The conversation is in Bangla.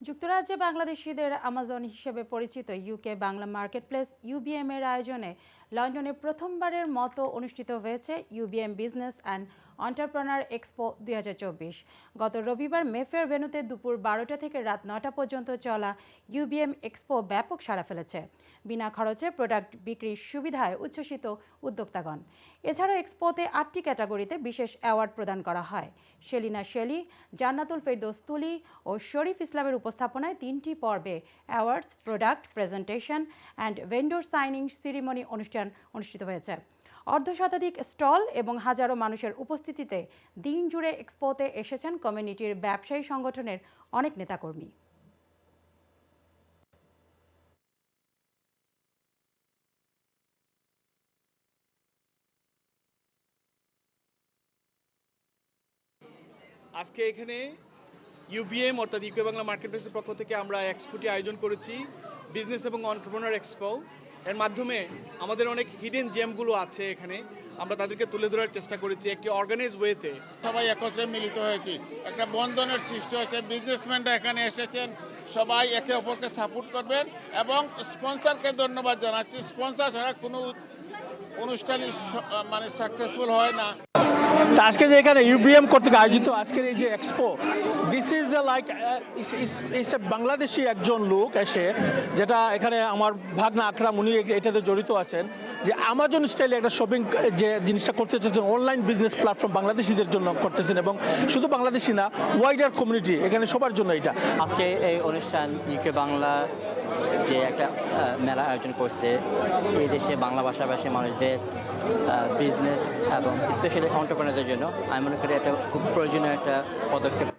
যুক্তরাজ্যে বাংলাদেশিদের আমাজন হিসেবে পরিচিত ইউকে বাংলা মার্কেটপ্লেস ইউবিএম এর আয়োজনে লন্ডনে প্রথমবারের মতো অনুষ্ঠিত হয়েছে UBM business and entrepreneur expo দুই হাজার চব্বিশ। গত রবিবার মেফেয়ার ভেনুতে দুপুর বারোটা থেকে রাত নটা পর্যন্ত চলা ইউবিএম এক্সপো ব্যাপক সাড়া ফেলেছে। বিনা খরচে প্রোডাক্ট বিক্রির সুবিধায় উচ্ছ্বসিত উদ্যোক্তাগণ। এছাড়াও এক্সপোতে আটটি ক্যাটাগরিতে বিশেষ অ্যাওয়ার্ড প্রদান করা হয়। শেলিনা শেলি, জান্নাতুল ফেরদৌস তুলি ও শরীফ ইসলামের উপস্থাপনায় তিনটি পর্বে awards product presentation and vendor signing ceremony অনুষ্ঠান অনুষ্ঠিত হয়েছে। অর্ধশতাধিক স্টল এবং হাজারো মানুষের উপস্থিতিতে দিন জুড়ে এক্সপোতে এসেছেন কমিউনিটির ব্যবসায়ী সংগঠনের অনেক নেতাকর্মী। আজকে এখানে ইউবিএম অর্থাৎ ইউকে বাংলা মার্কেট প্লেসের পক্ষ থেকে আমরা এক্সপোটি আয়োজন করেছি বিজনেস এবং অন্টারপ্রনার এক্সপো এর মাধ্যমে আমাদের অনেক হিডেন জেমগুলো আছে এখানে। আমরা তাদেরকে তুলে ধরার চেষ্টা করেছি একটি অর্গানাইজ ওয়েতে সবাই একত্রে মিলিত হয়েছি। একটা বন্ধনের সৃষ্টি হয়েছে। বিজনেসম্যানরা এখানে এসেছেন। সবাই একে অপরকে সাপোর্ট করবেন এবং স্পন্সারকে ধন্যবাদ জানাচ্ছি। স্পন্সার ছাড়া কোনো অনুষ্ঠানই মানে সাকসেসফুল হয় না। তা আজকে যে এখানে ইউবিএম কর্তৃক আয়োজিত আজকের এই যে expo this is like is a Bangladeshi একজন লোক এসে যেটা এখানে আমার ভাগনা আকরাম উনি এটাতে জড়িত আছেন যে আমাজন স্টাইলে একটা শপিং যে জিনিসটা করতে চাচ্ছেন অনলাইন বিজনেস প্ল্যাটফর্ম বাংলাদেশিদের জন্য করতেছেন এবং শুধু বাংলাদেশি না ওয়াইডার কমিউনিটি এখানে সবার জন্য এটা। আজকে এই অনুষ্ঠান ইউকে বাংলা যে একটা মেলা আয়োজন করছে। এই দেশে বাংলা ভাষাভাষী মানুষদের বিজনেস এবং স্পেশালি অন্টারপ্রেনারদের জন্য, আমি মনে করি এটা খুব প্রয়োজনীয় একটা পদক্ষেপ।